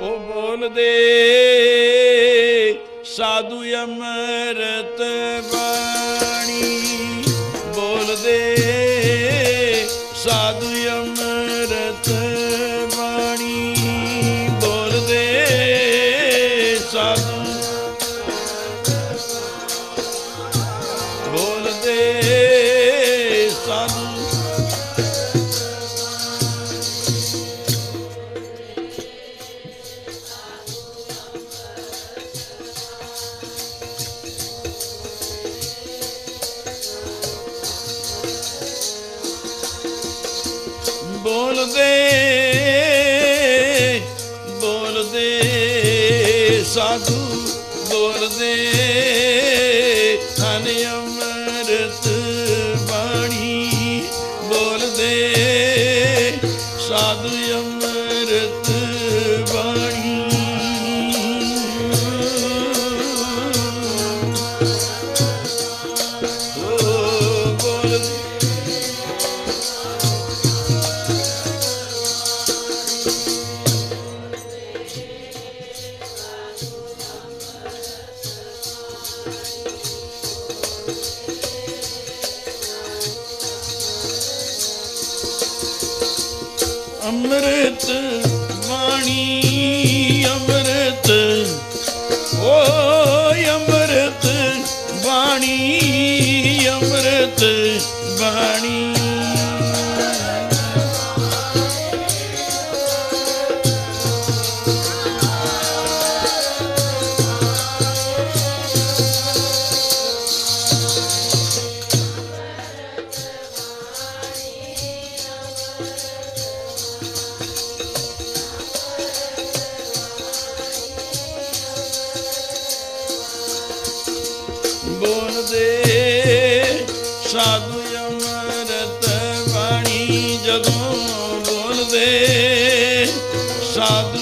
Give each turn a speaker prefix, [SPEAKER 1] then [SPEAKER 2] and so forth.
[SPEAKER 1] ਉਹ ਬੋਲਦੇ ਸਾਧੂ ਅਮਰਤ ਬਾਣੀ। ਬੋਲਦੇ ਸਾਧੂ ਅਮਰਤ ਬਾਣੀ। ਬੋਲਦੇ ਸਾਧੂ। ਬੋਲਦੇ ਸਾਧੂ। ਬੋਲਦੇ ਬੋਲਦੇ ਸਾਧੂ ਬੋਲਦੇ ਹਨ ਅਮਰਤ ਬਾਣੀ ਬੋਲਦੇ ਸਾਧੂ ਅੰਮ੍ਰਿਤ ਅੰਮ੍ਰਿਤ ਬਾਣੀ ਅੰਮ੍ਰਿਤ। ਓਏ ਅੰਮ੍ਰਿਤ ਬਾਣੀ ਅੰਮ੍ਰਿਤ ਬਾਣੀ। ਸਾਧੂ ਅਮਰਤ ਬਾਣੀ ਜਦੋਂ ਬੋਲਦੇ ਸਾਧੂ